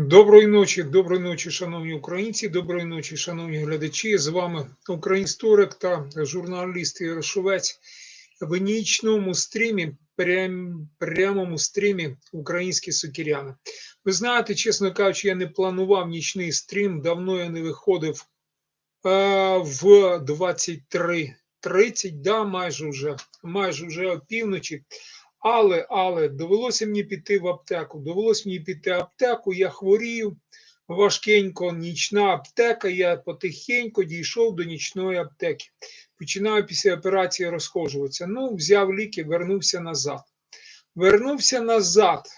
Доброї ночі, доброї ночі, шановні українці, доброї ночі, шановні глядачі. З вами український та журналіст Ігор Шовець в нічному стрімі, прям, прямому стрімі Українські сокіряни. Ви знаєте, чесно кажучи, я не планував нічний стрім, давно я не виходив е, в 23.30, да, майже вже, майже вже опівночі. Але, але довелося мені піти в аптеку. Довелося мені піти в аптеку, я хворію важкенько, нічна аптека. Я потихеньку дійшов до нічної аптеки. Починаю після операції розхожуватися. Ну, взяв ліки, вернувся назад. Вернувся назад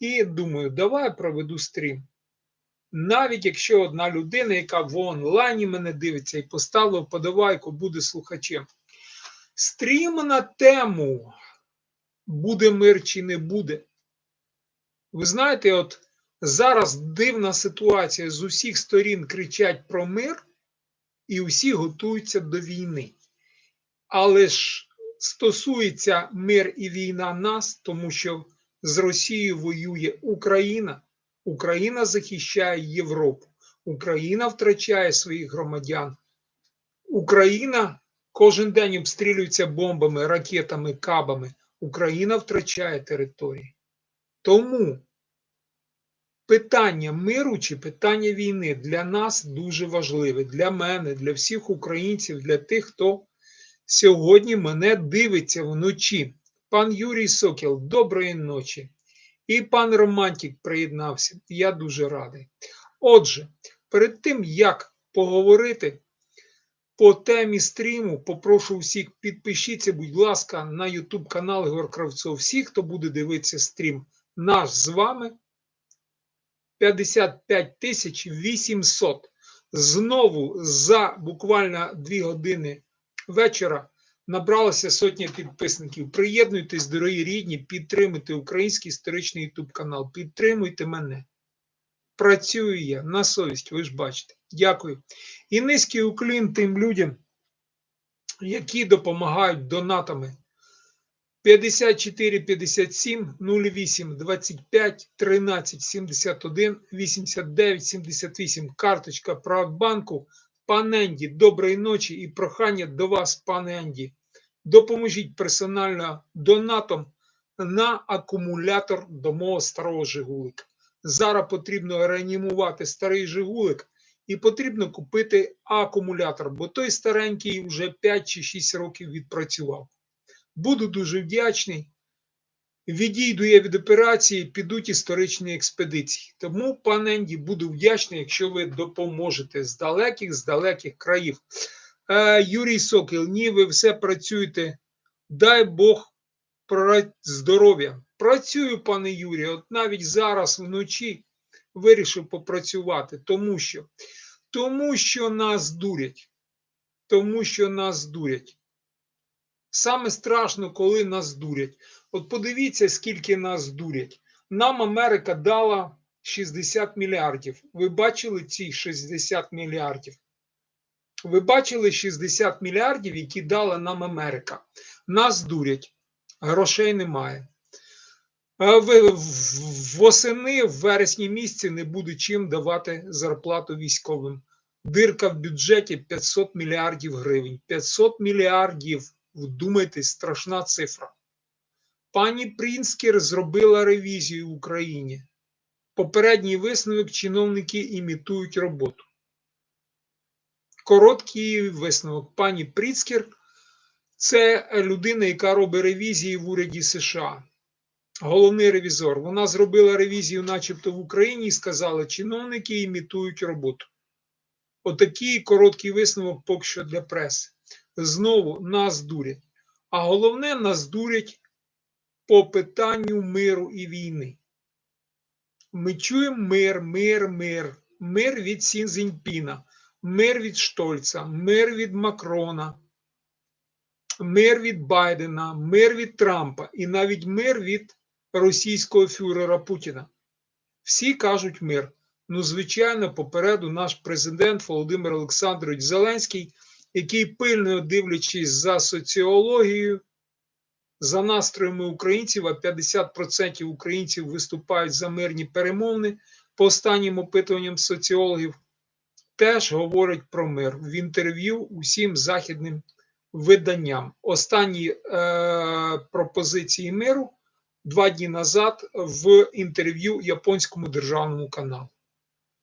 і думаю, давай проведу стрім. Навіть якщо одна людина, яка в онлайні мене дивиться і поставила подавайку, буде слухачем. Стрім на тему буде мир чи не буде. Ви знаєте, от зараз дивна ситуація з усіх сторін кричать про мир, і усі готуються до війни. Але ж стосується мир і війна нас, тому що з Росією воює Україна, Україна захищає Європу, Україна втрачає своїх громадян. Україна кожен день обстрілюється бомбами, ракетами, кабами. Україна втрачає території. Тому питання миру чи питання війни для нас дуже важливе. Для мене, для всіх українців, для тих, хто сьогодні мене дивиться вночі. Пан Юрій Сокіл, доброї ночі. І пан Романтік приєднався. Я дуже радий. Отже, перед тим, як поговорити по темі стріму попрошу всіх підпишіться, будь ласка, на YouTube канал Ігор Кравцов. Всі, хто буде дивитися стрім, наш з вами 55 тисяч 800. Знову за буквально 2 години вечора набралося сотня підписників. Приєднуйтесь, дорогі рідні, підтримуйте український історичний YouTube канал. Підтримуйте мене. Працюю я на совість, ви ж бачите. Дякую. І низький уклін тим людям, які допомагають донатами. 54 57 08 25 13 71 89 78. Карточка Приватбанку. Пане Енді, доброї ночі і прохання до вас, пане Енді. Допоможіть персонально донатом на акумулятор до мого старого Жигулика. Зараз потрібно реанімувати старий Жигулик і потрібно купити акумулятор, бо той старенький вже 5 чи 6 років відпрацював. Буду дуже вдячний. Відійду я від операції, підуть історичні експедиції. Тому, пане Енді, буду вдячний, якщо ви допоможете з далеких, з далеких країв. Е, Юрій Сокіл, ні, ви все працюєте. Дай Бог здоров'я. Працюю, пане Юрію, от навіть зараз вночі вирішив попрацювати, тому що тому що нас дурять. Тому що нас дурять. Саме страшно, коли нас дурять. От подивіться, скільки нас дурять. Нам Америка дала 60 мільярдів. Ви бачили ці 60 мільярдів? Ви бачили 60 мільярдів, які дала нам Америка. Нас дурять, грошей немає. Восени в вересні місяці не буде чим давати зарплату військовим. Дирка в бюджеті 500 мільярдів гривень. 500 мільярдів. Вдумайтесь, страшна цифра. Пані Прінскер зробила ревізію в Україні. Попередній висновок чиновники імітують роботу. Короткий висновок. Пані Пріцкер це людина, яка робить ревізії в уряді США головний ревізор. Вона зробила ревізію, начебто, в Україні і сказала, чиновники імітують роботу. Отакий короткий висновок поки що для преси. Знову нас дурять. А головне, нас дурять по питанню миру і війни. Ми чуємо мир, мир, мир, мир від Сінзіньпіна, мир від Штольца, мир від Макрона, мир від Байдена, мир від Трампа і навіть мир від російського фюрера Путіна. Всі кажуть мир. Ну, звичайно, попереду наш президент Володимир Олександрович Зеленський, який пильно дивлячись за соціологією, за настроями українців, а 50% українців виступають за мирні перемовини, по останнім опитуванням соціологів, теж говорить про мир в інтерв'ю усім західним виданням. Останні е, пропозиції миру два дні назад в інтерв'ю японському державному каналу.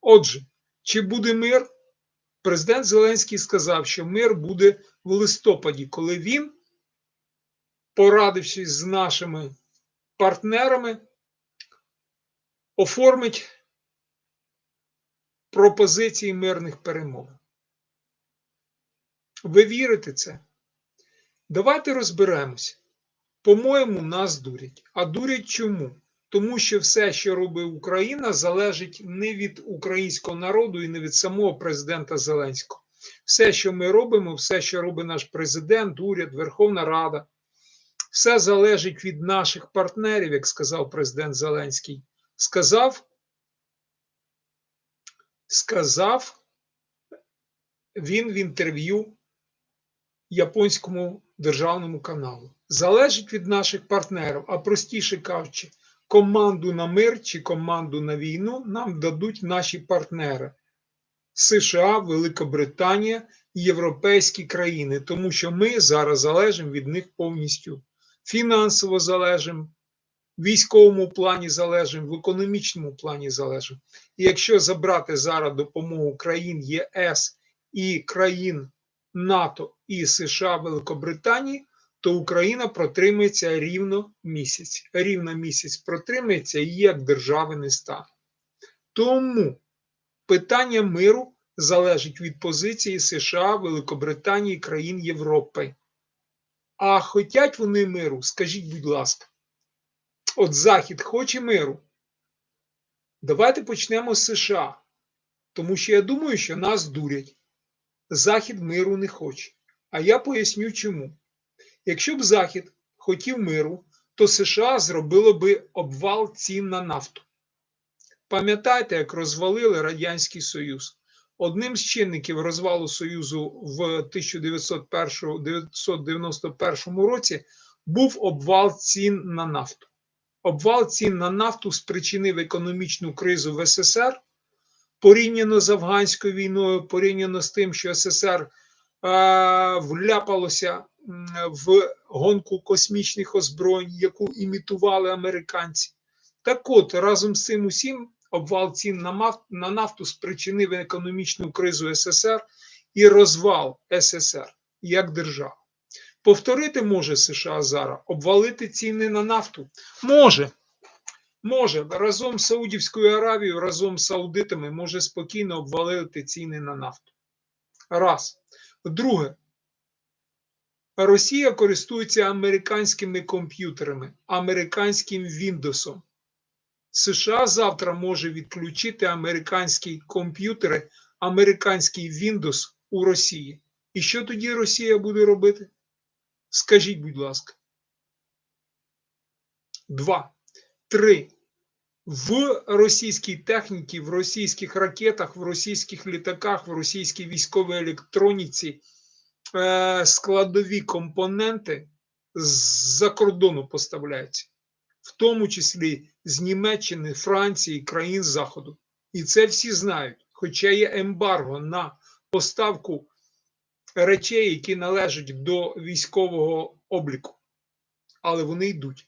Отже, чи буде мир? Президент Зеленський сказав, що мир буде в листопаді, коли він, порадившись з нашими партнерами, оформить пропозиції мирних перемовин. Ви вірите це? Давайте розберемось. По-моєму, нас дурять. А дурять чому? Тому що все, що робить Україна, залежить не від українського народу і не від самого президента Зеленського. Все, що ми робимо, все, що робить наш президент, уряд, Верховна Рада, все залежить від наших партнерів, як сказав президент Зеленський. Сказав, сказав він в інтерв'ю японському державному каналу. Залежить від наших партнерів, а простіше кажучи, команду на мир чи команду на війну нам дадуть наші партнери США, Великобританія і європейські країни, тому що ми зараз залежимо від них повністю. Фінансово залежимо, в військовому плані залежимо, в економічному плані залежимо. І якщо забрати зараз допомогу країн ЄС і країн НАТО і США Великобританії, то Україна протримається рівно місяць. Рівно місяць протримається і як держави не стане. Тому питання миру залежить від позиції США, Великобританії країн Європи. А хотять вони миру, скажіть, будь ласка, от Захід хоче миру. Давайте почнемо з США. Тому що я думаю, що нас дурять. Захід миру не хоче. А я поясню чому. Якщо б Захід хотів миру, то США зробило би обвал цін на нафту. Пам'ятаєте, як розвалили Радянський Союз? Одним з чинників розвалу Союзу в 1991 році був обвал цін на нафту. Обвал цін на нафту спричинив економічну кризу в СССР порівняно з афганською війною, порівняно з тим, що СССР вляпалося в гонку космічних озброєнь, яку імітували американці. Так от, разом з цим усім, обвал цін на нафту спричинив економічну кризу СССР і розвал СССР як держави. Повторити може США зараз, обвалити ціни на нафту? Може. Може, разом з Саудівською Аравією, разом з Саудитами може спокійно обвалити ціни на нафту. Раз. Друге, Росія користується американськими комп'ютерами, американським Windows. США завтра може відключити американські комп'ютери, американський Windows у Росії. І що тоді Росія буде робити? Скажіть, будь ласка. Два. Три. В російській техніці, в російських ракетах, в російських літаках, в російській військовій електроніці е, складові компоненти з-за кордону поставляються, в тому числі з Німеччини, Франції, країн Заходу. І це всі знають. Хоча є ембарго на поставку речей, які належать до військового обліку, але вони йдуть.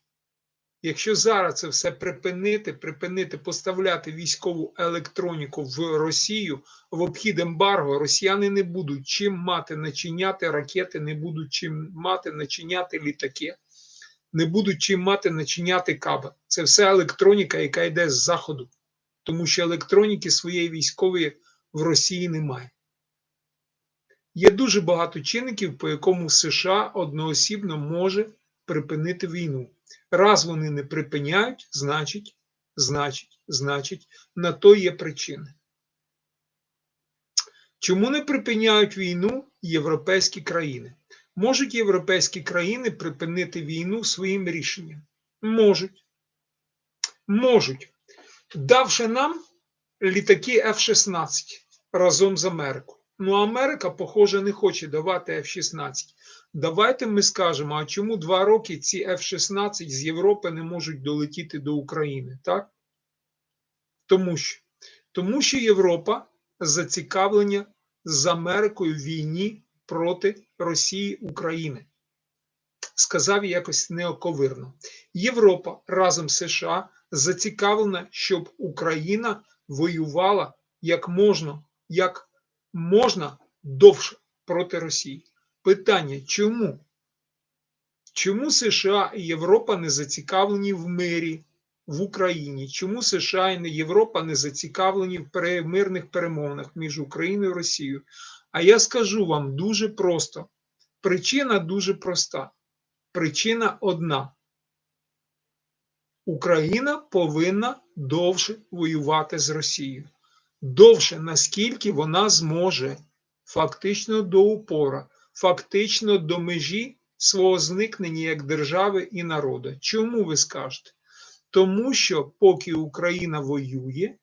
Якщо зараз це все припинити, припинити поставляти військову електроніку в Росію в обхід ембарго, росіяни не будуть чим мати начиняти ракети, не будуть чим мати начиняти літаки, не будуть чим мати начиняти каби. Це все електроніка, яка йде з заходу, тому що електроніки своєї військової в Росії немає. Є дуже багато чинників, по якому США одноосібно може припинити війну. Раз вони не припиняють, значить, значить, значить, на то є причини. Чому не припиняють війну європейські країни? Можуть європейські країни припинити війну своїм рішенням? Можуть. Можуть. Давши нам літаки F-16 разом з Америкою. Ну, Америка, похоже, не хоче давати F-16. Давайте ми скажемо, а чому два роки ці F-16 з Європи не можуть долетіти до України, так? Тому що Тому що Європа зацікавлення з Америкою в війні проти Росії України. Сказав якось неоковирно. Європа разом з США зацікавлена, щоб Україна воювала як можна, як можна довше проти Росії. Питання чому? Чому США і Європа не зацікавлені в мирі в Україні? Чому США і Європа не зацікавлені в мирних перемовинах між Україною і Росією? А я скажу вам дуже просто: причина дуже проста. Причина одна. Україна повинна довше воювати з Росією. Довше, наскільки вона зможе, фактично до упора, фактично до межі свого зникнення як держави і народу. Чому ви скажете? Тому що поки Україна воює,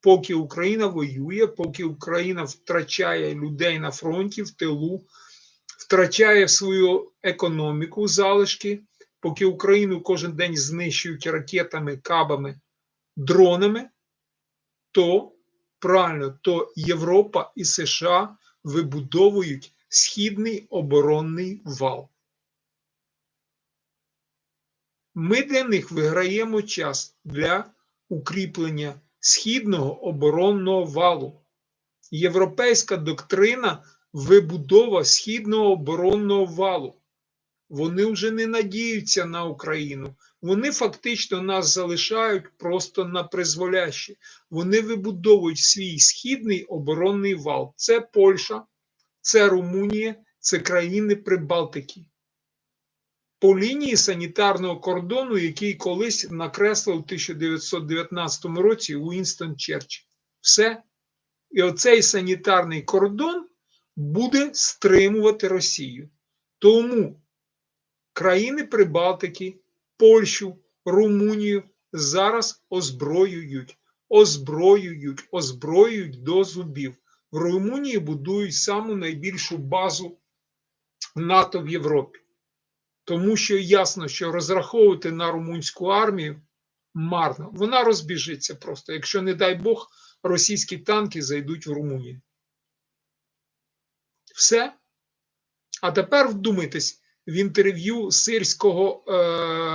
поки Україна воює, поки Україна втрачає людей на фронті в тилу, втрачає свою економіку залишки, поки Україну кожен день знищують ракетами, кабами, дронами, то правильно, то Європа і США вибудовують східний оборонний вал. Ми для них виграємо час для укріплення східного оборонного валу. Європейська доктрина вибудова східного оборонного валу. Вони вже не надіються на Україну. Вони фактично нас залишають просто на призволяще. Вони вибудовують свій східний оборонний вал. Це Польща, це Румунія, це країни Прибалтики. По лінії санітарного кордону, який колись накреслив у 1919 році Уінстон Черчилль. Все. І оцей санітарний кордон буде стримувати Росію. Тому країни Прибалтики, Польщу, Румунію зараз озброюють, озброюють, озброюють до зубів. В Румунії будують саму найбільшу базу НАТО в Європі. Тому що ясно, що розраховувати на румунську армію марно. Вона розбіжиться просто, якщо, не дай Бог, російські танки зайдуть в Румунію. Все. А тепер вдумайтесь в інтерв'ю сирського е,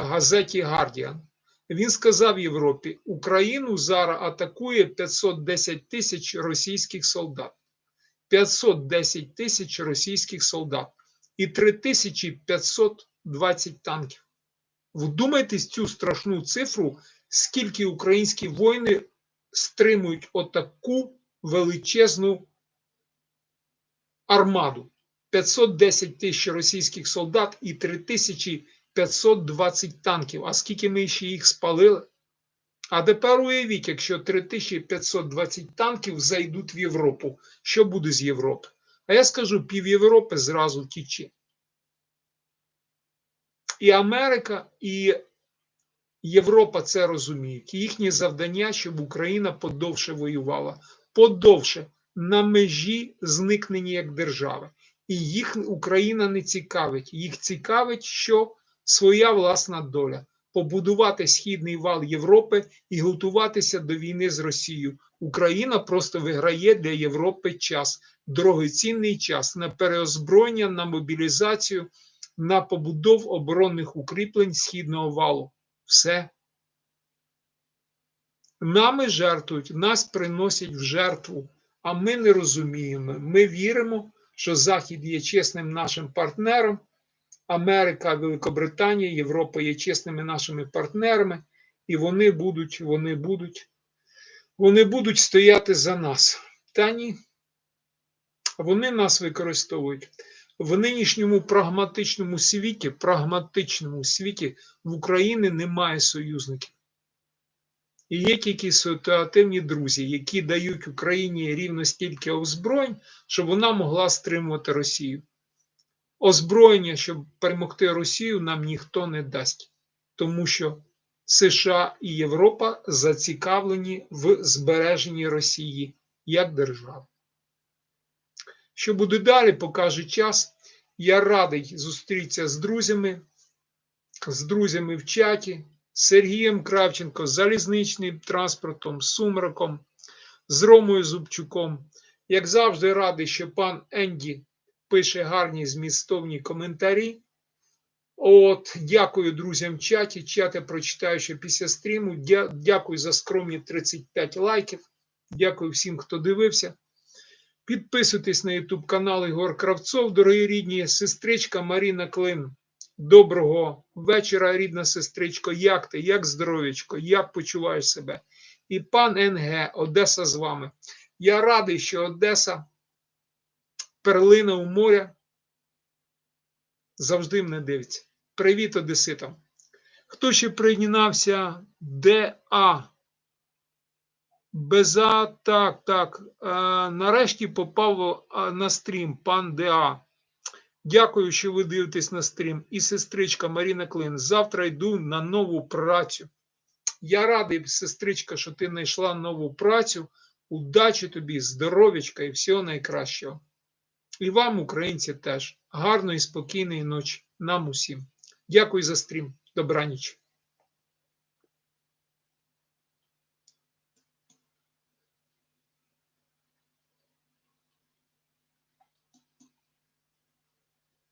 газеті Гардіан. Він сказав Європі: Україну зараз атакує 510 тисяч російських солдат. 510 тисяч російських солдат і 3520 танків. Вдумайтесь цю страшну цифру, скільки українські воїни стримують отаку величезну армаду. 510 тисяч російських солдат і 3520 танків. А скільки ми ще їх спалили? А тепер уявіть, якщо 3520 танків зайдуть в Європу, що буде з Європи? А я скажу, пів Європи зразу тіче. І Америка, і Європа це розуміють. Їхнє завдання, щоб Україна подовше воювала, подовше на межі зникнення як держави. І їх Україна не цікавить. Їх цікавить, що своя власна доля побудувати східний вал Європи і готуватися до війни з Росією. Україна просто виграє для Європи час, дорогоцінний час на переозброєння, на мобілізацію, на побудов оборонних укріплень східного валу. Все. Нами жертвують, нас приносять в жертву, а ми не розуміємо. Ми віримо, що Захід є чесним нашим партнером. Америка, Великобританія, Європа є чесними нашими партнерами, і вони будуть, вони будуть, вони будуть стояти за нас. Та ні, вони нас використовують. В нинішньому прагматичному світі, прагматичному світі в Україні немає союзників. І є тільки ситуативні друзі, які дають Україні рівно стільки озброєнь, щоб вона могла стримувати Росію. Озброєння, щоб перемогти Росію, нам ніхто не дасть, тому що США і Європа зацікавлені в збереженні Росії як держави. Що буде далі, покаже час. Я радий зустрітися з друзями, з друзями в чаті, Сергієм Кравченко, залізничним транспортом, Сумраком, з Ромою Зубчуком. Як завжди, радий, що пан Енді пише гарні змістовні коментарі. От, дякую друзям в чаті. Чат я прочитаю ще після стріму. Дя- Дякую за скромні 35 лайків. Дякую всім, хто дивився. Підписуйтесь на YouTube канал Ігор Кравцов, дорогі рідні, сестричка Маріна Клин. Доброго вечора, рідна сестричко. Як ти? Як здоров'ячко? Як почуваєш себе? І пан НГ, Одеса з вами. Я радий, що Одеса, перлина у моря, завжди мене дивиться. Привіт, Одеситам. Хто ще приєднався? ДА. Беза, так, так. Е, нарешті попав е, на стрім пан ДА. Дякую, що ви дивитесь на стрім. І сестричка Маріна Клин. Завтра йду на нову працю. Я радий, сестричка, що ти знайшла нову працю. Удачі тобі, здоров'ячка і всього найкращого. І вам, українці, теж. Гарної, спокійної ночі. Нам усім. Дякую за стрім. Добраніч.